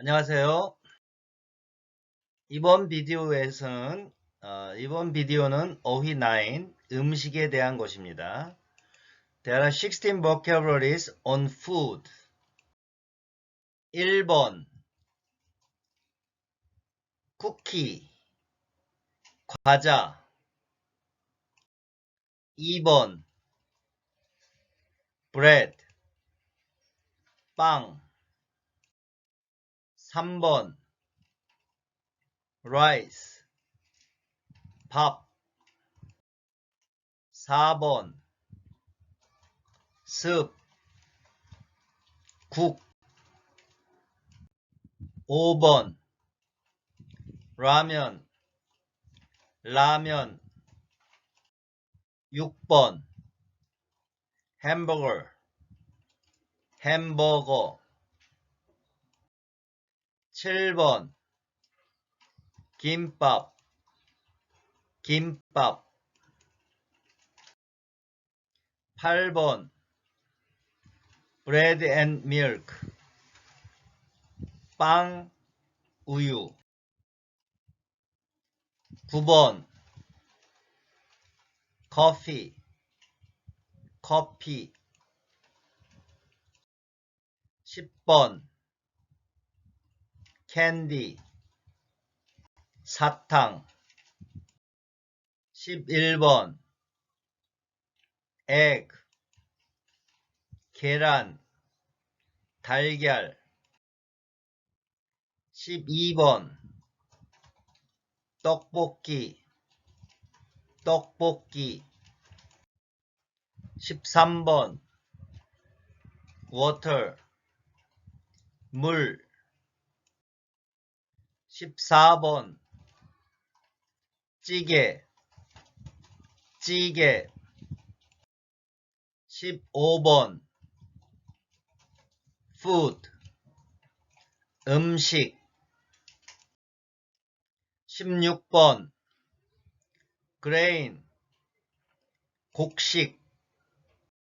안녕하세요. 이번 비디오에서는 어, 이번 비디오는 어휘 9 음식에 대한 것입니다. There are 16 vocabularies on food. 1번 쿠키 과자 2번 bread 빵 3번. Rice. 밥. 4번. 습 국 5번. 라면 라면. 6번. 햄버거 햄버거 7번. 김밥. 김밥. 8번. Bread and milk. 빵 우유. 9번. 커피 커피. 10번 캔디 사탕 11번 egg 계란 달걀 12번 떡볶이 떡볶이 13번 water 물 14번. 찌개. 찌개. 15번. food. 음식. 16번. grain. 곡식